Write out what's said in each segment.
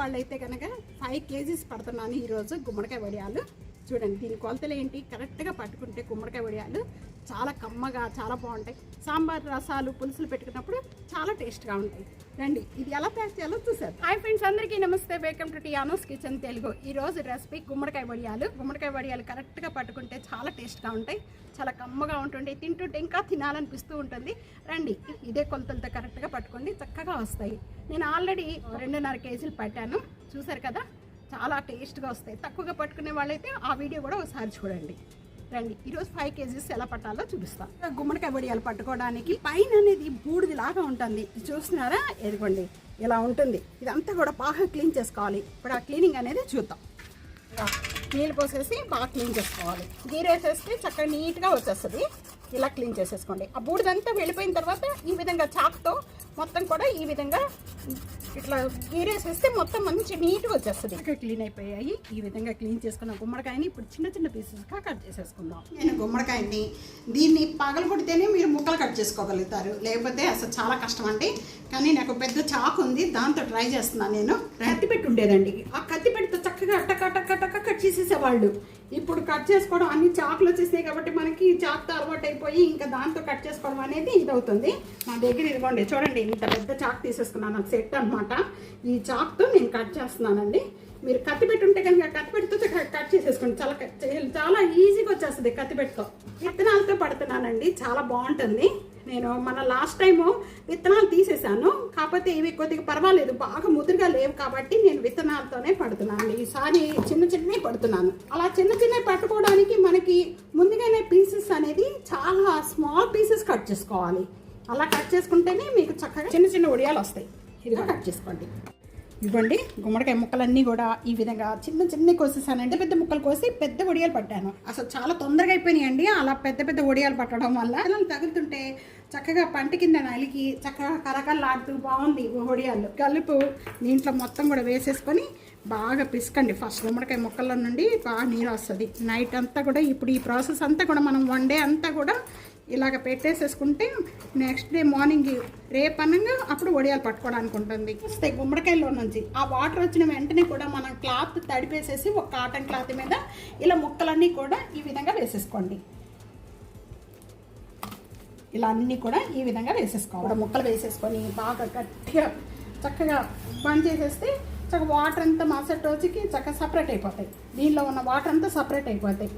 వాళ్ళైతే కనుక five kgs పడుతున్నాను ఈరోజు గుమ్మడికాయ వడియాలు. చూడండి దీని కొలతలు ఏంటి? కరెక్ట్గా పట్టుకుంటే గుమ్మడికాయ వడియాలు చాలా కమ్మగా చాలా బాగుంటాయి. సాంబార్ రసాలు పులుసులు పెట్టుకున్నప్పుడు చాలా టేస్ట్గా ఉంటాయి. రండి ఇది ఎలా తయారు చేయాలో చూసారు హాయ్ ఫ్రెండ్స్ అందరికీ నమస్తే. వెల్కమ్ టు టీయానోస్ కిచెన్ తెలుగు. ఈ రోజు రెసిపీ గుమ్మడికాయ వడియాలు. గుమ్మడికాయ వడియాలు కరెక్ట్గా పట్టుకుంటే చాలా టేస్ట్గా ఉంటాయి. చాలా కమ్మగా ఉంటుంటాయి. తింటుంటే ఇంకా తినాలనిపిస్తూ ఉంటుంది. రండి ఇదే కొలతలతో కరెక్ట్గా పట్టుకోండి. చక్కగా వస్తాయి. నేను ఆల్రెడీ రెండున్నర కేజీలు పట్టాను. చూసారు కదా? చాలా టేస్ట్గా వస్తాయి. తక్కువగా పట్టుకునే వాళ్ళైతే ఆ వీడియో కూడా ఒకసారి చూడండి. రండి. ఈరోజు ఫైవ్ కేజీస్ ఎలా పట్టాలో చూపిస్తాం. గుమ్మడికాయ వడియాలు పట్టుకోవడానికి పైన అనేది బూడిది లాగా ఉంటుంది చూస్తున్నారా? ఎదుగుండి ఇలా ఉంటుంది. ఇదంతా కూడా బాగా క్లీన్ చేసుకోవాలి. ఇప్పుడు ఆ క్లీనింగ్ అనేది చూద్దాం. నీళ్ళు పోసేసి బాగా క్లీన్ చేసుకోవాలి. గీరేసేస్తే చక్కగా నీట్గా వచ్చేస్తుంది. ఇలా క్లీన్ చేసేసుకోండి. ఆ బూడిదంతా వెళ్ళిపోయిన తర్వాత ఈ విధంగా చాక్తో మొత్తం కూడా ఈ విధంగా ఇట్లా గీరేసేస్తే మొత్తం మంచి నీట్గా వచ్చేస్తుంది. ఇక్కడ క్లీన్ అయిపోయాయి. ఈ విధంగా క్లీన్ చేసుకున్న గుమ్మడికాయని ఇప్పుడు చిన్న చిన్న పీసెస్గా కట్ చేసేసుకుందాం. నేను గుమ్మడికాయని దీన్ని పగలు కొడితేనే మీరు ముక్కలు కట్ చేసుకోగలుగుతారు. లేకపోతే అసలు చాలా కష్టం అండి. కానీ నాకు పెద్ద చాకు ఉంది దాంతో ట్రై చేస్తున్నాను నేను. కత్తి పెట్టి ఉండేదండి. ఆ కత్తి చక్కగా టక టక టక కట్ చేసేసేవాళ్ళు. ఇప్పుడు కట్ చేసుకోవడం అన్ని చాకులు వచ్చేసినాయి కాబట్టి మనకి చాకుతో అలవాటు అయిపోయి ఇంకా దాంతో కట్ చేసుకోవడం అనేది ఇది అవుతుంది నా దగ్గర ఇదిగోండి చూడండి ఇంత పెద్ద చాకు తీసేసుకున్నాను సెట్ అనమాట ఈ చాకుతో నేను కట్ చేస్తున్నానండి. మీరు కత్తి పెట్టుంటే కనుక కత్తి పెట్టుతో కట్ చేసేసుకోండి. చాలా చాలా ఈజీగా వచ్చేస్తుంది కత్తి పెట్టుకో. విత్తనాలతో పడుతున్నానండి. చాలా బాగుంటుంది. నేను మన లాస్ట్ టైము విత్తనాలు తీసేసాను. కాకపోతే ఇవి కొద్దిగా పర్వాలేదు. బాగా ముదురుగా లేవు కాబట్టి నేను విత్తనాలతోనే పడుతున్నాను ఈసారి చిన్న చిన్నవి పడుతున్నాను. అలా చిన్న చిన్నవి పట్టుకోవడానికి మనకి ముందుగానే పీసెస్ అనేది చాలా స్మాల్ పీసెస్ కట్ చేసుకోవాలి. అలా కట్ చేసుకుంటేనే మీకు చక్కగా చిన్న చిన్న ఉడియాలు వస్తాయి. ఇదిగా కట్ చేసుకోండి. ఇవ్వండి. గుమ్మడికాయ ముక్కలన్నీ కూడా ఈ విధంగా చిన్న చిన్న కోసేసానండి పెద్ద ముక్కలు కోసి పెద్ద ఒడియాలు పట్టాను. అసలు చాలా తొందరగా అయిపోయినాయండి. అలా పెద్ద పెద్ద ఒడియాలు పట్టడం వల్ల పిల్లలు తగులుతుంటే చక్కగా పంట కింద నలిగి చక్కగా కరకల్లాడుతూ బాగుంది ఒడియాలు కలుపు దీంట్లో మొత్తం కూడా వేసేసుకొని బాగా పిసకండి. ఫస్ట్ గుమ్మడికాయ ముక్కల నుండి బాగా నీరు వస్తుంది. నైట్ అంతా కూడా ఇప్పుడు ఈ ప్రాసెస్ అంతా కూడా మనం వన్ డే అంతా కూడా ఇలాగ పెట్టేసేసుకుంటే నెక్స్ట్ డే మార్నింగ్ రేపు అనగా అప్పుడు వడియాలు పట్టుకోవడానికి ఉంటుంది. వస్తాయి గుమ్మడికాయలో నుంచి ఆ వాటర్ వచ్చిన వెంటనే కూడా మనం క్లాత్ తడిపేసేసి ఒక కాటన్ క్లాత్ మీద ఇలా ముక్కలన్నీ కూడా ఈ విధంగా వేసేసుకోండి. ఇలా అన్నీ కూడా ఈ విధంగా వేసేసుకోవాలి. ముక్కలు వేసేసుకొని బాగా గట్టిగా చక్కగా బంద్ చేసేస్తే చక్కగా వాటర్ అంతా మరుసటి రోజుకి చక్కగా సపరేట్ అయిపోతాయి. దీనిలో ఉన్న వాటర్ అంతా సపరేట్ అయిపోతాయి.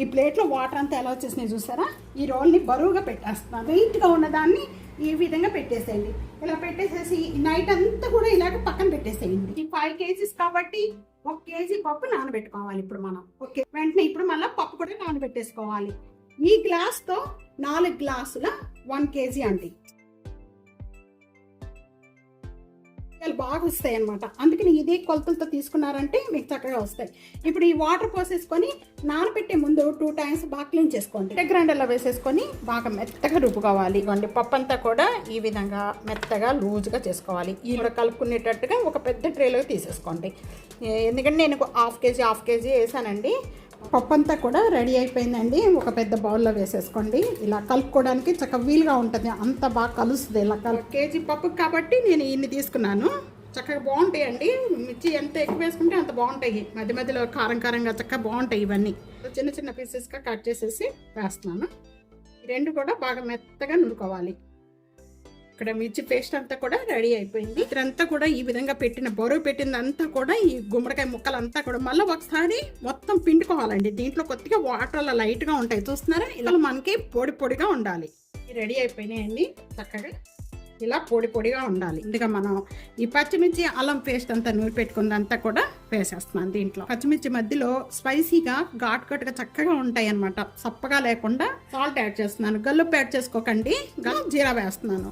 ఈ ప్లేట్లో వాటర్ అంతా ఎలా వచ్చేసినాయి చూసారా? ఈ రోల్ని బరువుగా పెట్టేస్తున్నాను వెయిట్గా ఉన్నదాన్ని ఈ విధంగా పెట్టేసేయండి. ఇలా పెట్టేసేసి నైట్ అంతా కూడా ఇలాగ పక్కన పెట్టేసేయండి. ఈ ఫైవ్ కేజీస్ కాబట్టి ఒక కేజీ పప్పు నానబెట్టుకోవాలి ఇప్పుడు మనం. ఓకే? వెంటనే ఇప్పుడు మళ్ళీ పప్పు కూడా నానబెట్టేసుకోవాలి. ఈ గ్లాస్తో నాలుగు గ్లాసుల వన్ కేజీ అండి. బాగా వస్తాయి అనమాట అందుకని ఇదే కొలతలతో తీసుకున్నారంటే మీకు చక్కగా వస్తాయి. ఇప్పుడు ఈ వాటర్ పోసేసుకొని నానబెట్టే ముందు టూ టైమ్స్ బాగా క్లీన్ చేసుకోండి. గ్రైండర్లో వేసేసుకొని బాగా మెత్తగా రుబ్బుకోవాలి. ఇవ్వండి పప్పు అంతా కూడా ఈ విధంగా మెత్తగా లూజ్గా చేసుకోవాలి. ఈ కూడా కలుపుకునేటట్టుగా ఒక పెద్ద ట్రేలో తీసేసుకోండి. ఎందుకంటే నేను హాఫ్ కేజీ హాఫ్ కేజీ వేసానండి. పప్పు అంతా కూడా రెడీ అయిపోయిందండి. ఒక పెద్ద బౌల్లో వేసేసుకోండి. ఇలా కలుపుకోవడానికి చక్కగా వీలుగా ఉంటుంది. అంత బాగా కలుస్తుంది ఇలా కలు కేజీ పప్పు కాబట్టి నేను ఇన్ని తీసుకున్నాను. చక్కగా బాగుంటాయండి. మిర్చి ఎంత ఎక్కువ వేసుకుంటే అంత బాగుంటాయి. మధ్య మధ్యలో కారం కారంగా చక్కగా బాగుంటాయి ఇవన్నీ. చిన్న చిన్న పీసెస్గా కట్ చేసేసి వేస్తున్నాను. రెండు కూడా బాగా మెత్తగా నురుకోవాలి. ఇక్కడ మిర్చి పేస్ట్ అంతా కూడా రెడీ అయిపోయింది. ఇదంతా కూడా ఈ విధంగా పెట్టిన బరువు పెట్టిందంతా కూడా ఈ గుమ్మడికాయ ముక్కలంతా కూడా మళ్ళీ ఒకసారి మొత్తం పిండుకోవాలండి. దీంట్లో కొద్దిగా వాటర్ అలా లైట్గా ఉంటాయి. చూస్తున్నారా? ఇలా మనకి పొడి పొడిగా ఉండాలి. రెడీ అయిపోయినాయండి చక్కగా. ఇలా పొడి పొడిగా ఉండాలి. ఇందుగా మనం ఈ పచ్చిమిర్చి అల్లం పేస్ట్ అంతా నూరి పెట్టుకుందంతా కూడా వేసేస్తున్నాను దీంట్లో. పచ్చిమిర్చి మధ్యలో స్పైసీగా ఘాట్ ఘాటుగా చక్కగా ఉంటాయి అనమాట సప్పగా లేకుండా సాల్ట్ యాడ్ చేస్తున్నాను. గల్లుప్పు యాడ్ చేసుకోకండి. ఇంకా జీరా వేస్తున్నాను.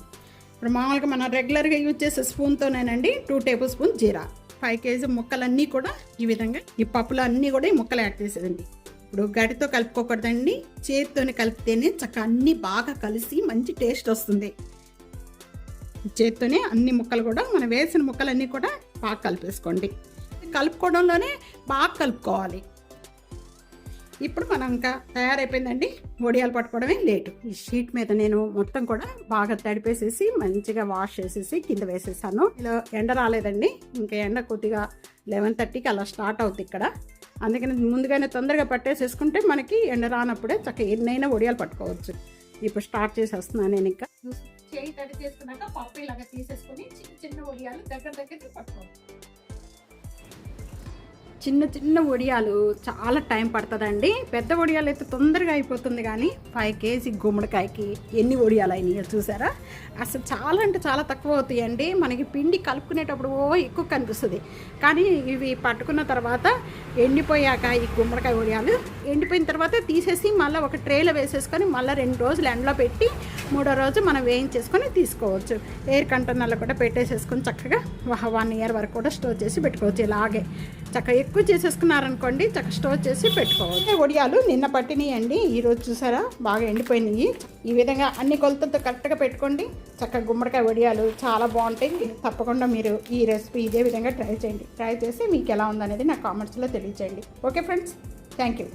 ఇప్పుడు మామూలుగా మనం రెగ్యులర్గా యూజ్ చేసే స్పూన్తోనేనండి టూ టేబుల్ స్పూన్ జీరా. ఫైవ్ కేజీ ముక్కలన్నీ కూడా ఈ విధంగా ఈ పప్పులు అన్నీ కూడా ఈ ముక్కలు యాడ్ చేసేదండి. ఇప్పుడు గడితో కలుపుకోకూడదండి చేతితోనే కలిపితేనే చక్కగా అన్నీ బాగా కలిసి మంచి టేస్ట్ వస్తుంది. చేత్తోనే అన్ని ముక్కలు కూడా మనం వేసిన ముక్కలన్నీ కూడా బాగా కలిపేసుకోండి. కలుపుకోవడంలోనే బాగా కలుపుకోవాలి. ఇప్పుడు మనం ఇంకా తయారైపోయిందండి. వడియాలు పట్టుకోవడమే లేటు. ఈ షీట్ మీద నేను మొత్తం కూడా బాగా తడిపేసేసి మంచిగా వాష్ చేసేసి కింద వేసేసాను. ఇలా ఎండ రాలేదండి. ఇంకా ఎండ కొద్దిగా లెవెన్ థర్టీకి అలా స్టార్ట్ అవుతుంది ఇక్కడ. అందుకని ముందుగానే తొందరగా పట్టేసేసుకుంటే మనకి ఎండ రానప్పుడే చక్కగా ఎన్నైనా వడియాలు పట్టుకోవచ్చు. ఇప్పుడు స్టార్ట్ చేసేస్తున్నాను నేను ఇంకా. చేయి తడి చేసుకున్నాక పప్పు ఇలాగ తీసేసుకుని చిన్న చిన్న వడియాలు దగ్గర దగ్గర పట్టుకోవచ్చు చిన్న చిన్న వడియాలు చాలా టైం పడుతుందండి. పెద్ద వడియాలు అయితే తొందరగా అయిపోతుంది కానీ ఫైవ్ కేజీ గుమ్మడికాయకి ఎన్ని వడియాలు అయినాయో చూసారా? అసలు చాలా అంటే చాలా తక్కువ అవుతాయండి. మనకి పిండి కలుపుకునేటప్పుడు ఓ ఎక్కువ కనిపిస్తుంది. కానీ ఇవి పట్టుకున్న తర్వాత ఎండిపోయాక ఈ గుమ్మడికాయ వడియాలు ఎండిపోయిన తర్వాత తీసేసి మళ్ళీ ఒక ట్రేలో వేసేసుకొని మళ్ళీ రెండు రోజులు ఎండలో పెట్టి మూడో రోజు మనం వేయించేసుకొని తీసుకోవచ్చు. ఎయిర్ కంటైనర్లో కూడా పెట్టేసేసుకొని చక్కగా వన్ ఇయర్ వరకు కూడా స్టోర్ చేసి పెట్టుకోవచ్చు. ఇలాగే చక్కగా ఎక్కువ చేసేసుకున్నారనుకోండి చక్కగా స్టోర్ చేసి పెట్టుకోవచ్చు. వడియాలు నిన్న పట్టినాయండి ఈరోజు చూసారా? బాగా ఎండిపోయినాయి. ఈ విధంగా అన్ని కొలతలతో కరెక్ట్గా పెట్టుకోండి. చక్కగా గుమ్మడికాయ వడియాలు చాలా బాగుంటాయి. తప్పకుండా మీరు ఈ రెసిపీ ఇదే విధంగా ట్రై చేయండి. ట్రై చేసి మీకు ఎలా ఉందనేది నా కామెంట్స్లో తెలియచేయండి. Okay friends thank you.